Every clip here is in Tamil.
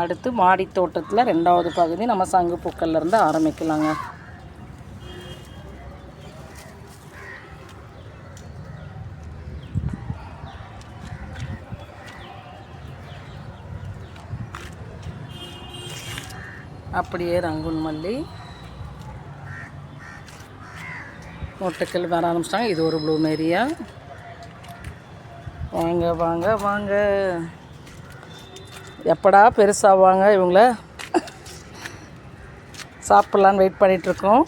அடுத்து மாடி தோட்டத்தில் ரெண்டாவது பகுதி நம்ம சங்கு பூக்கள்லேருந்து ஆரம்பிக்கலாங்க. அப்படியே ரங்குன் மல்லி. மொட்டைக்கல் வர ஆரம்பிச்சிட்டாங்க. இது ஒரு ப்ளூமேரியா வாங்க வாங்க வாங்க. எப்படா பெருசாவாங்க இவங்கள? சாப்பிட்லான்னு வெயிட் பண்ணிகிட்ருக்கோம்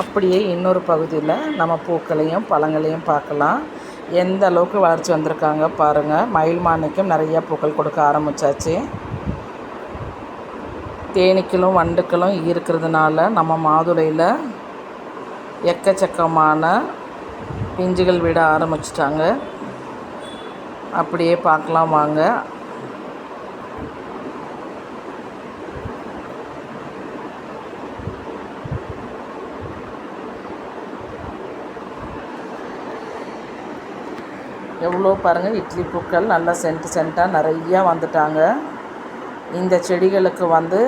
அப்படியே இன்னொரு பகுதியில் நம்ம பூக்களையும் பழங்களையும் பார்க்கலாம். எந்த அளவுக்கு வளர்ச்சி வந்திருக்காங்க பாருங்கள் மயில் மாணிக்கம் நிறையா பூக்கள் கொடுக்க ஆரம்பித்தாச்சு தேனீக்களும் வண்டுக்களும் இருக்கிறதுனால நம்ம மாதுளையில் எக்கச்சக்கமான பிஞ்சுகள் விட ஆரம்பிச்சிட்டாங்க. அப்படியே பார்க்கலாம் வாங்க. எவ்வளோ பாருங்கள் இட்லி பூக்கள் நல்லா சென்ட் சென்ட்டாக நிறையா வந்துட்டாங்க. இந்த செடிகளுக்கு வந்து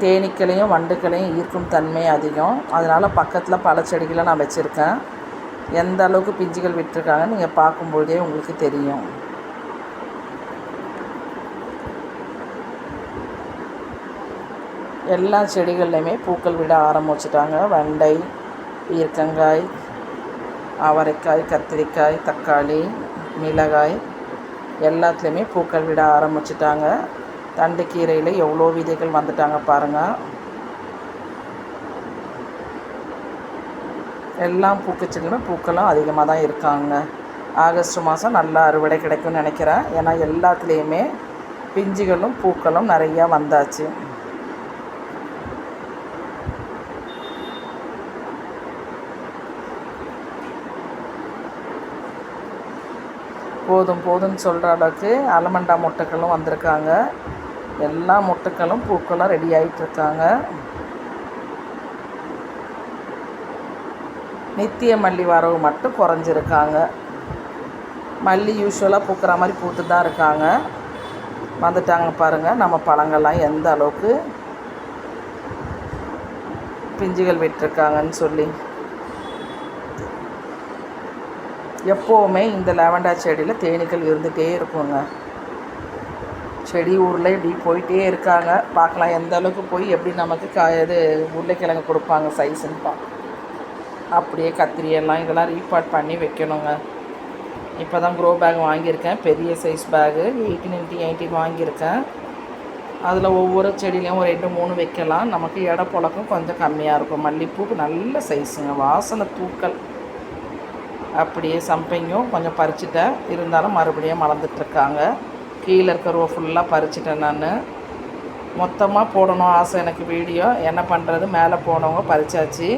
தேனீக்களையும் வண்டுக்களையும் ஈர்க்கும் தன்மை அதிகம். அதனால் பக்கத்தில் பல செடிகளை நான் வச்சுருக்கேன். எந்த அளவுக்கு பிஞ்சுகள் விட்டுருக்காங்கன்னு நீங்கள் பார்க்கும்பொழுதே உங்களுக்கு தெரியும். எல்லா செடிகள்லையுமே பூக்கள் விட ஆரம்பிச்சிட்டாங்க. வெண்டை பீர்க்கங்காய் அவரைக்காய் கத்திரிக்காய் தக்காளி மிளகாய் எல்லாத்துலேயுமே பூக்கள் விட ஆரம்பிச்சிட்டாங்க. தண்டுக்கீரையில் எவ்வளோ விதைகள் வந்துட்டாங்க பாருங்கள் எல்லாம் பூக்கச்சிலுமே பூக்களும் அதிகமாக தான் இருக்காங்க. ஆகஸ்ட் மாதம் நல்லா அறுவடை கிடைக்கும்னு நினைக்கிறேன். ஏன்னா எல்லாத்துலேயுமே பிஞ்சுகளும் பூக்களும் நிறையா வந்தாச்சு. போதும் போதும்னு சொல்கிற அளவுக்கு அலமண்டா முட்டைகளும் வந்திருக்காங்க. எல்லா முட்டைகளும் பூக்களும் ரெடி ஆகிட்டுருக்காங்க நித்திய மல்லி வரவு மட்டும் குறைஞ்சிருக்காங்க. மல்லி யூஸ்வலாக பூக்கிற மாதிரி பூத்து தான் இருக்காங்க. வந்துட்டாங்க பாருங்கள் நம்ம பழங்கள்லாம் எந்த அளவுக்கு பிஞ்சுகள் விட்டுருக்காங்கன்னு சொல்லி. எப்போவுமே இந்த லாவெண்டர் செடியில் தேனீக்கள் இருந்துகிட்டே இருக்குங்க. செடி ஊரில் இப்படி போயிட்டே இருக்காங்க. பார்க்கலாம் எந்த அளவுக்கு போய் எப்படி நமக்கு கா இது உருளைக்கிழங்கு கொடுப்பாங்க சைஸுன்னு பா அப்படியே கத்திரியெல்லாம் இதெல்லாம் ரீபார்ட் பண்ணி வைக்கணுங்க. இப்போ தான் க்ரோ பேக் வாங்கியிருக்கேன். பெரிய size bag eighteen eighty eighteen வாங்கியிருக்கேன். அதில் ஒவ்வொரு செடியிலையும் ஒரு ரெண்டு மூணு வைக்கலாம். நமக்கு இட புழக்கம் கொஞ்சம் கம்மியாக இருக்கும். மல்லிப்பூ நல்ல சைஸுங்க வாசனை தூக்கல். அப்படியே சம்பையும் கொஞ்சம் பறிச்சிட்டேன் இருந்தாலும் மறுபடியும் மலர்ந்துட்டுருக்காங்க. கீழே இருக்கிறவ ஃபுல்லாக பறிச்சிட்டேன் நான். மொத்தமாக போடணும் ஆசை எனக்கு வீடியோ என்ன பண்ணுறது மேலே போனவங்க பறிச்சாச்சு.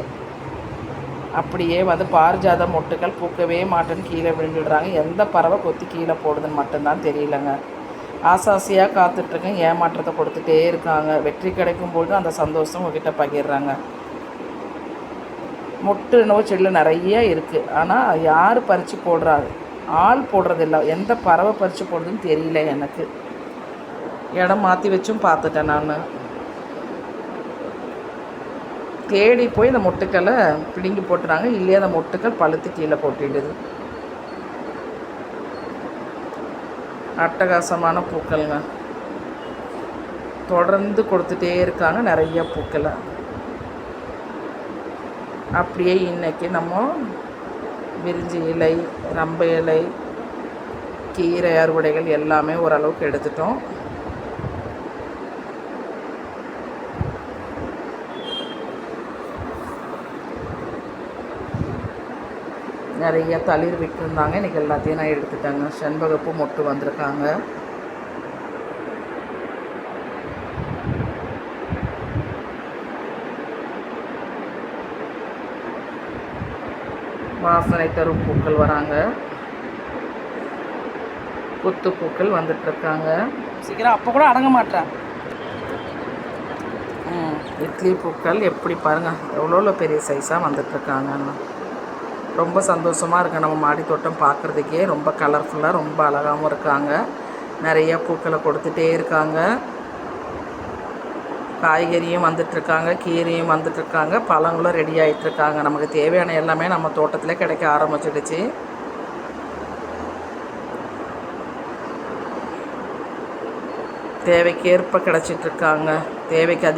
அப்படியே வந்து பாரிஜாத மொட்டுக்கள் பூக்கவே மாட்டேன்னு கீழே விழுந்துடுறாங்க. எந்த பறவை கொத்தி கீழே போடுதுன்னு மட்டும்தான் தெரியலங்க. ஆசாசியாக காத்துட்ருக்கேன். ஏமாற்றத்தை கொடுத்துட்டே இருக்காங்க. வெற்றி கிடைக்கும் போது அந்த சந்தோஷம் உங்ககிட்ட பகிர்றாங்க. மொட்டு என்னவோ செடியில் நிறைய இருக்குது ஆனால் யார் பறித்து போடுறாரு ஆள் போடுறதில்ல. எந்த பறவை பறித்து போடுறதுன்னு தெரியல எனக்கு. இடம் மாற்றி வச்சும் பார்த்துட்டேன் நான். தேடி போய் இந்த மொட்டுக்களை பிடுங்கி போட்டுறாங்க. இல்லையா அந்த மொட்டுக்கள் பழுத்து கீழே போட்டிடுது. அட்டகாசமான பூக்கள்ங்க. தொடர்ந்து கொடுத்துட்டே இருக்காங்க நிறைய பூக்களை. அப்படியே இன்றைக்கி நம்ம விரிஞ்சி இலை ரம்ப இலை கீரை அறுவடைகள் எல்லாமே ஓரளவுக்கு எடுத்துட்டோம். நிறைய தளிர் விட்டுருந்தாங்க. இன்றைக்கி எல்லாத்தையும் நான் எடுத்துட்டேங்க. செண்பகப்பு மொட்டு வந்திருக்காங்க. வாசனை தரும் பூக்கள் வராங்க. குத்து பூக்கள் வந்துட்டுருக்காங்க சீக்கிரம் அப்போ கூட அடங்க மாட்டேன். இட்லி பூக்கள் எப்படி பாருங்கள் எவ்வளோ பெரிய சைஸாக வந்துட்டுருக்காங்கன்னு ரொம்ப சந்தோஷமாக இருக்குது நம்ம மாடி தோட்டம் பார்க்குறதுக்கே ரொம்ப கலர்ஃபுல்லாக ரொம்ப அழகாகவும் இருக்காங்க. நிறைய பூக்களை கொடுத்துட்டே இருக்காங்க. காய்கறியும் வந்துட்டுருக்காங்க கீரையும் வந்துட்டுருக்காங்க பழங்களும் ரெடி ஆகிட்டுருக்காங்க நமக்கு தேவையான எல்லாமே நம்ம தோட்டத்தில் கிடைக்க ஆரம்பிச்சிடுச்சு. தேவைக்கேற்ப கிடச்சிட்ருக்காங்க. தேவைக்கு அதிக